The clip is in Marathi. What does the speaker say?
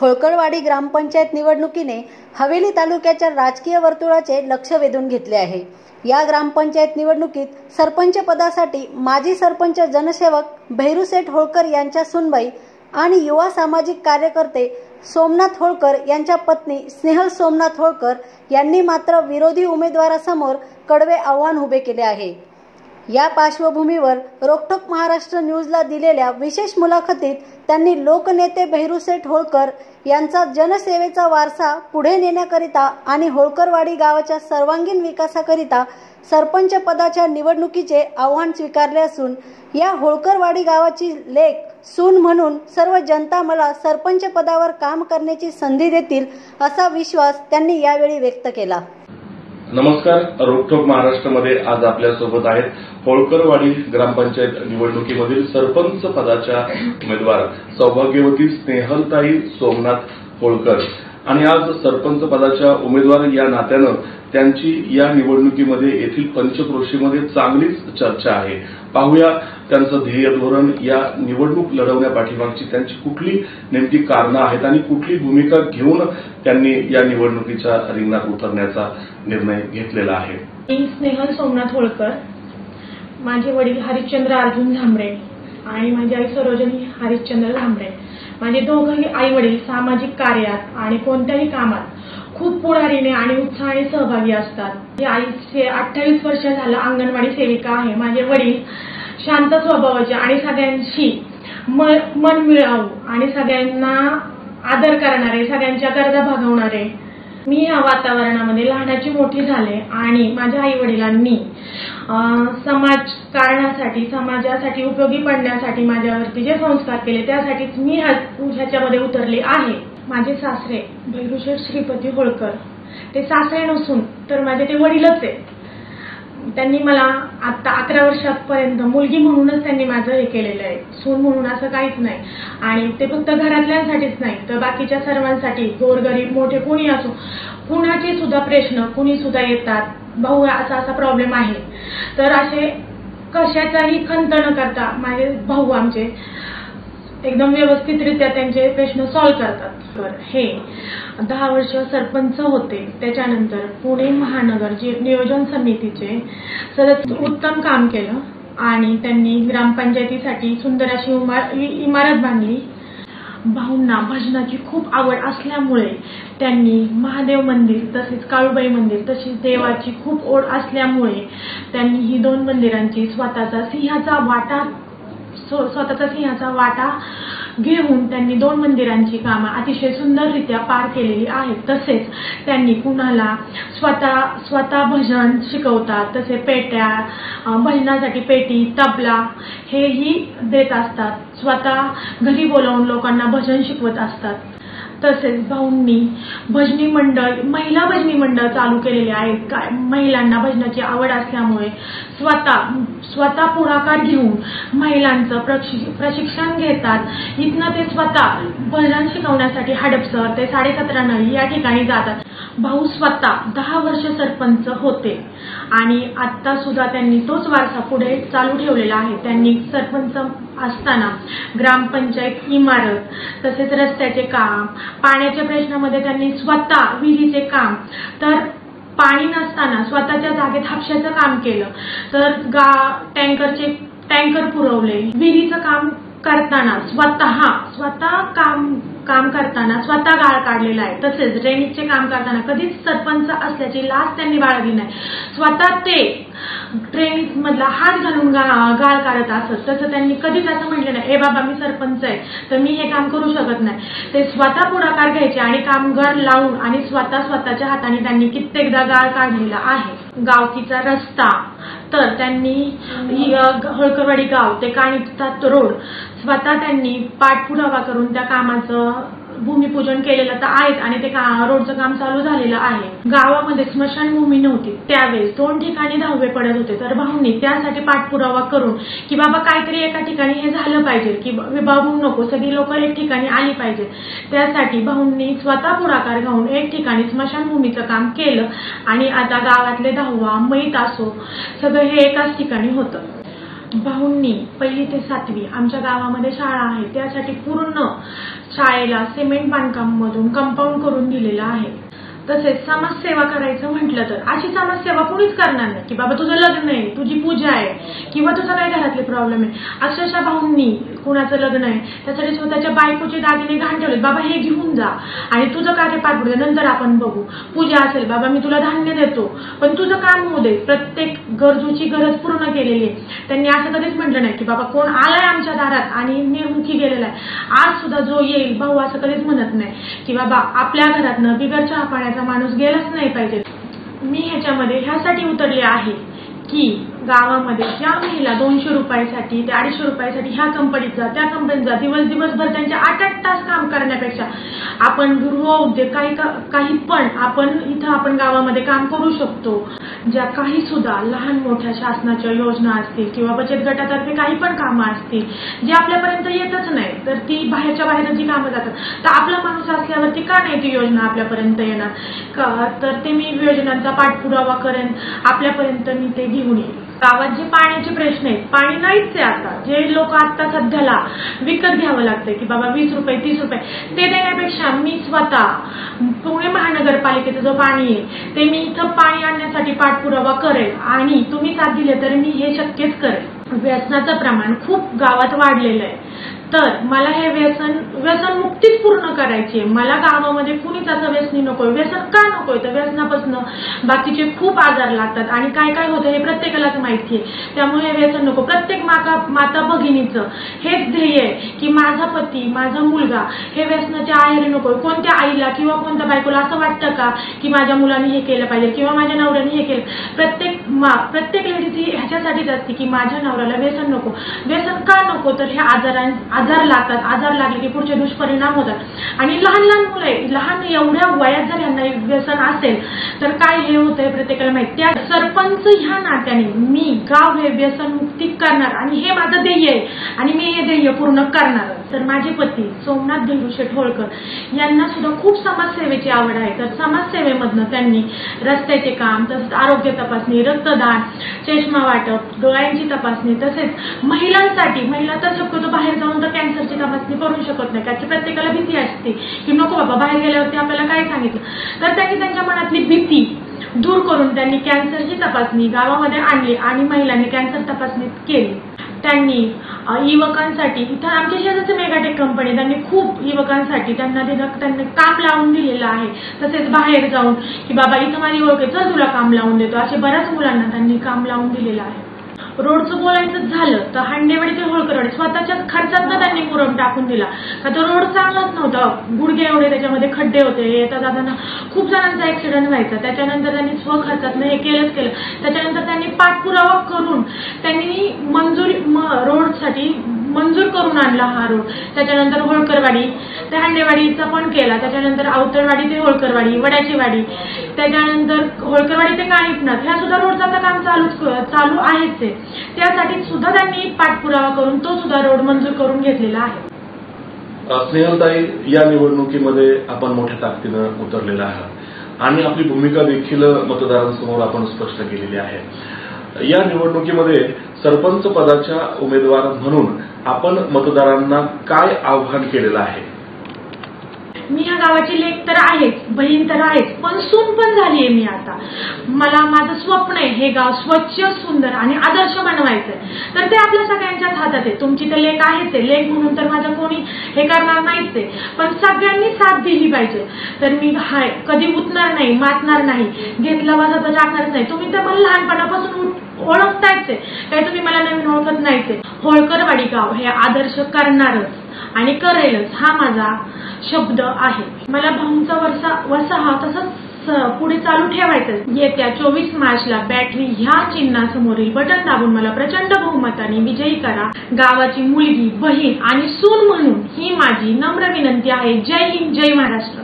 होळकरवाडी ग्रामपंचायत निवडणुकीने हवेली तालुक्याच्या राजकीय वर्तुळाचे लक्ष वेधून घेतले आहे. या ग्रामपंचायत निवडणुकीत सरपंच पदासाठी माजी सरपंच जनसेवक भैरूसेठ होळकर यांच्या सुनबाई आणि युवा सामाजिक कार्यकर्ते सोमनाथ होळकर यांच्या पत्नी स्नेहल सोमनाथ होळकर यांनी मात्र विरोधी उमेदवारासमोर कडवे आव्हान उभे केले आहे. या पार्श्वभूमीवर रोकठोक महाराष्ट्र न्यूजला दिलेल्या विशेष मुलाखतीत त्यांनी लोकनेते भैरूसेठ होळकर यांचा जनसेवेचा वारसा पुढे नेण्याकरिता आणि होळकरवाडी गावाच्या सर्वांगीण विकासाकरिता सरपंच पदाच्या निवडणुकीचे आव्हान स्वीकारले असून या होळकरवाडी गावाची लेख सून म्हणून सर्व जनता मला सरपंच पदावर काम करण्याची संधी देतील असा विश्वास त्यांनी यावेळी व्यक्त केला. नमस्कार रोकठोक महाराष्ट्रामध्ये आज आपल्यासोबत आहेत होळकरवाडी ग्रामपंचायत निवडणुकीमधील सरपंच पदाच्या उमेदवार सौभाग्यवती स्नेहलताई सोमनाथ होळकर. आणि आज सरपंच पदाच्या उमेदवार या नात्यानं त्यांची या निवडणुकीमध्ये येथील पंचक्रोशीमध्ये चांगलीच चर्चा आहे. पाहूया त्यांचं ध्येय धोरण या निवडणूक लढवण्या पाठीमागची त्यांची कुठली नेमकी कारणं आहेत आणि कुठली भूमिका घेऊन त्यांनी या निवडणुकीच्या रिंगणात उतरण्याचा निर्णय घेतलेला आहे. मी स्नेहल सोमनाथ होळकर. माझे वडील हरिश्चंद्र अर्जुन झांबरे. आणि माझी आई सरोजनी हरिश्चंद्र झांबरे माझे दोघंही आई वडील सामाजिक कार्यात आणि कोणत्याही कामात खूप पुढारीने आणि उत्साहाने सहभागी असतात. आईचे अठ्ठावीस वर्ष झालं अंगणवाडी सेविका आहे. माझे वडील शांत स्वभावाचे आणि सगळ्यांशी मन मिळावू आणि सगळ्यांना आदर करणारे सगळ्यांच्या गरजा भागवणारे मी या वातावरणामध्ये लहानाची मोठी झाले आणि माझ्या आई वडिलांनी समाज कारणासाठी समाजासाठी उपयोगी पडण्यासाठी माझ्यावरती जे संस्कार केले त्यासाठीच मी ह्याच्यामध्ये उतरले आहे. माझे सासरे भैरुशेठ श्रीपती होळकर. ते सासरे नसून तर माझे ते वडीलच आहे त्यांनी मला आता अकरा वर्षापर्यंत मुलगी म्हणूनच त्यांनी माझं हे केलेलं आहे. सून म्हणून असं काहीच नाही. आणि ते फक्त घरातल्यांसाठीच नाही तर बाकीच्या सर्वांसाठी गोरगरीब मोठे कोणी असो कुणाचे सुद्धा प्रश्न कुणी सुद्धा येतात. भाऊ असा असा प्रॉब्लेम आहे. तर असे कशाचाही खंत न करता माझे भाऊ आमचे एकदम व्यवस्थितरित्या त्यांचे प्रश्न सॉल्व्ह करतात. तर हे दहा वर्ष सरपंच होते. त्याच्यानंतर पुणे महानगर जे नियोजन समितीचे सदस्य उत्तम काम केलं आणि त्यांनी ग्रामपंचायतीसाठी सुंदर अशी इमारत बांधली. भाऊंना भजनाची खूप आवड असल्यामुळे त्यांनी महादेव मंदिर तसेच काळूबाई मंदिर तसेच देवाची खूप ओढ असल्यामुळे त्यांनी ही दोन मंदिरांची स्वतःचा सिंहाचा वाटा स्वतःचा सिंहाचा वाटा घेऊन त्यांनी दोन मंदिरांची कामं अतिशय सुंदररित्या पार केलेली आहेत. तसेच त्यांनी कुणाला स्वतः स्वतः भजन शिकवतात तसे पेट्या भजनासाठी पेटी तबला हेही देत असतात. स्वतः घरी बोलावून लोकांना भजन शिकवत असतात. तसेच भाऊंनी भजनी मंडळ महिला भजनी मंडळ चालू केलेले आहेत काय महिलांना भजनाची आवड असल्यामुळे स्वतः स्वतः पुढाकार घेऊन महिलांचं प्रशिक्षण घेतात. इथनं ते स्वतः भजन शिकवण्यासाठी हडपसर ते साडेसतरा नळी या ठिकाणी जातात. भाऊ स्वतः दहा वर्ष सरपंच होते. आणि आता सुद्धा त्यांनी तोच वारसा पुढे चालू ठेवलेला आहे. त्यांनी सरपंच असताना ग्रामपंचायत इमारत तसेच रस्त्याचे काम पाण्याच्या प्रश्नामध्ये त्यांनी स्वतः विहिरीचे काम तर पाणी नसताना स्वतःच्या जागेत हापशाचं काम केलं. तर गा टँकरचे टँकर पुरवले. विहिरीचं काम करताना स्वतः स्वतः काम काम करताना स्वतः गाळ काढलेला आहे. तसेच ड्रेनेजचे काम करताना कधीच सरपंच असल्याची लाच त्यांनी बाळगली नाही. स्वतः ते ट्रेनमधला हात घालून गाळ काढत असत. तसं त्यांनी कधीच असं म्हटलं नाही. ए बाबा मी सरपंच आहे तर मी हे काम करू शकत नाही. ते स्वतः पुढाकार घ्यायचे आणि कामगार लावून आणि स्वतः स्वतःच्या हाताने त्यांनी कित्येकदा गाळ काढलेला आहे. गावकीचा रस्ता. तर त्यांनी हळकरवाडी गाव ते काणितात रोड. स्वतः त्यांनी पाठपुरावा करून त्या कामाचं भूमिपूजन केलेलं तर आहेच आणि ते रोडचं काम चालू झालेलं आहे. गावामध्ये स्मशानभूमी नव्हती. त्यावेळेस दोन ठिकाणी दहावे पडत होते. तर भाऊंनी त्यासाठी पाठपुरावा करून की बाबा काहीतरी एका ठिकाणी हे झालं पाहिजे की विभागू नको सगळी लोक एक ठिकाणी आली पाहिजे. त्यासाठी भाऊंनी स्वतः पुढाकार घेऊन एक ठिकाणी स्मशानभूमीचं काम केलं आणि आता गावातले दहावा मैत असो सगळं हे एकाच ठिकाणी होतं. भाऊंनी पहिली ते सातवी आमच्या गावामध्ये शाळा आहे. त्यासाठी पूर्ण शाळेला सिमेंट बांधकाम मधून कंपाऊंड करून दिलेलं आहे. तसेच समाजसेवा करायचं म्हटलं तर अशी समाजसेवा कुणीच करणार नाही. की बाबा तुझं लग्न आहे तुझी पूजा आहे किंवा तुझा काही घरातले प्रॉब्लेम आहे. अक्षरशः भाऊंनी कुणाचं लग्न आहे? त्यासाठी स्वतःच्या बायकोचे दागिने घाण ठेवले बाबा हे घेऊन जा. आणि तुझं कार्य पार पडू दे नंतर आपण बघू. पूजा असेल बाबा मी तुला धान्य देतो. पण तुझं काम होऊ दे. प्रत्येक गरजूची गरज पूर्ण केलेली आहे. त्यांनी असं कधीच म्हटलं नाही की बाबा कोण आलाय आमच्या दारात आणि निर्मुखी गेलेला आहे? आज सुद्धा जो येईल भाऊ असं कधीच म्हणत नाही. की बाबा आपल्या घरातनं बिगर चहा पाण्याचा माणूस गेलाच नाही पाहिजे. मी ह्याच्यामध्ये ह्यासाठी उतरले आहे. की गावामध्ये ज्या महिला दोनशे रुपयासाठी ते अडीचशे रुपयासाठी ह्या कंपनीत जा त्या कंपनीत जा दिवस दिवसभर त्यांचे आठ आठ तास काम करण्यापेक्षा आपण गृह उद्योग काही का- काही पण आपण इथं आपण गावामध्ये काम करू शकतो. ज्या काही सुद्धा लहान मोठ्या शासनाच्या योजना असतील किंवा बचत गटातर्फे काही पण कामं असतील जे आपल्यापर्यंत येतच नाही तर ती बाहेरच्या बाहेर जी कामं जातात. तर आपला माणूस असल्यावरती का नाही ती योजना आपल्यापर्यंत येणार? का तर ते मी योजनांचा पाठपुरावा करेन. आपल्यापर्यंत मी ते घेऊन येईल गावात जे पाण्याचे प्रश्न आहेत पाणी नाहीच आहे आता. जे लोक आता सध्याला विकत घ्यावं लागतंय की बाबा वीस रुपये तीस रुपये ते देण्यापेक्षा मी स्वतः पुणे महानगरपालिकेचं जो पाणी आहे ते मी इथं पाणी आणण्यासाठी पाठपुरावा करेल. आणि तुम्ही साथ दिले तर मी हे शक्यच करेल. व्यसनाचं प्रमाण खूप गावात वाढलेलं आहे. तर मला हे व्यसन व्यसन मुक्तीच पूर्ण करायची आहे मला गावामध्ये कुणीच असं व्यसनी नकोय. व्यसन का नकोय? तर व्यसनापासून बाकीचे खूप आजार लागतात आणि काय काय होतं हे प्रत्येकालाच माहिती आहे त्यामुळे हे व्यसन नको. प्रत्येक माता माता भगिनीचं हेच ध्येय आहे की माझा पती माझा मुलगा हे व्यसनाच्या आहारी नकोय. कोणत्या आईला किंवा कोणत्या बायकोला असं वाटतं का की माझ्या मुलाने हे केलं पाहिजे किंवा माझ्या नवऱ्याने हे केलं? प्रत्येक मा प्रत्येक लेडीज ही ह्याच्यासाठीच असते की माझ्या नवऱ्याला व्यसन नको. व्यसन का नको? तर हे आजारां आजार लागतात आजार लागले की पुढचे दुष्परिणाम होतात. आणि लहान लहान मुलं आहे लहान एवढ्या वयात जर यांना व्यसन असेल तर काय हे होतंय प्रत्येकाला माहिती त्या सरपंच ह्या नात्याने मी गाव हे व्यसन मुक्ती करणार आणि हे माझं ध्येय आहे. आणि मी हे ध्येय पूर्ण करणार. तर माझे पती सोमनाथ धैरुशेठ होळकर यांना सुद्धा खूप समाजसेवेची आवड आहे. तर समाजसेवेमधनं त्यांनी रस्त्याचे काम तसंच आरोग्य तपासणी रक्तदान चष्मा वाटप डोळ्यांची तपासणी तसेच महिलांसाठी महिला तर शक्यतो बाहेर जाऊन तर कॅन्सरची तपासणी करू शकत नाही. कारण की प्रत्येकाला भीती असते की नको बाबा बाहेर गेल्यावरती आपल्याला काय सांगितलं? तर त्यांनी त्यांच्या मनातली भीती दूर करून त्यांनी कॅन्सरची तपासणी गावामध्ये आणली आणि महिलांनी कॅन्सर तपासणी केली. त्यांनी युवकांसाठी इथं आमच्या शेजारचं मेगाटेक कंपनी त्यांनी खूप युवकांसाठी त्यांना त्यांनी काम लावून दिलेलं आहे. तसेच बाहेर जाऊन की बाबा इथं माझी ओळख आहे चल तुला काम लावून देतो. असे बऱ्याच मुलांना त्यांनी काम लावून दिलेलं आहे. रोडचं बोलायचं झालं तर हांडेवाडी ते होळकरवाडी स्वतःच्याच खर्चातनं त्यांनी मुरम टाकून दिला. का तो रोड चांगलाच नव्हता. गुडघे एवढे त्याच्यामध्ये खड्डे होते. येता जाताना खूप जणांचा ऍक्सिडेंट व्हायचा. त्याच्यानंतर त्यांनी स्वखर्चातनं हे केलंच केलं. त्याच्यानंतर त्यांनी पाठपुरावा करून त्यांनी मंजुरी रोडसाठी मंजूर करून आणला हा रोड. त्याच्यानंतर होळकरवाडी ते पण केला. त्याच्यानंतर अवतरवाडी ते होळकरवाडी वड्याची वाडी. त्याच्यानंतर होळकरवाडी ते काळीपनाथ ह्या सुद्धा रोडचं आता काम चालू चालू आहेच आहे त्यासाठी सुद्धा त्यांनी पाठपुरावा करून तो सुद्धा रोड मंजूर करून घेतलेला आहे. स्नेहलताई या निवडणुकीमध्ये आपण मोठ्या ताकदीनं उतरलेला आहात. आणि आपली भूमिका देखील मतदारांसमोर आपण स्पष्ट केलेली आहे. या निवडणुकीमध्ये सरपंच पदाच्या उमेदवार म्हणून आपण मतदारांना काय आव्हान केलेलं आहे? मी ह्या गावाची लेख तर आहेच बहीण तर आहेच पण सून पण झालीये मी आता. मला माझं स्वप्न आहे हे गाव स्वच्छ सुंदर आणि आदर्श बनवायचंय. तर ते आपल्या सगळ्यांच्याच हातात आहे. तुमची तर लेख आहेच आहे. लेख म्हणून तर माझं कोणी हे करणार नाहीच आहे. पण सगळ्यांनी साथ दिली पाहिजे. तर मी हाय कधी उठणार नाही मातणार नाही. घेतला माझा तर जाणार नाही. तुम्ही तर मला लहानपणापासून ओळखतायचे काही तुम्ही मला नवीन ओळखत नाहीचे होळकरवाडी गाव हे आदर्श करणारच आणि करेलच हा माझा शब्द आहे. मला भाऊंचा वसा तसंच पुढे चालू ठेवायचं येत्या चोवीस मार्चला बॅटरी ह्या चिन्हासमोरील बटन दाबून मला प्रचंड बहुमताने विजयी करा. गावाची मुलगी बहीण आणि सून म्हणून ही माझी नम्र विनंती आहे. जय हिंद जय महाराष्ट्र.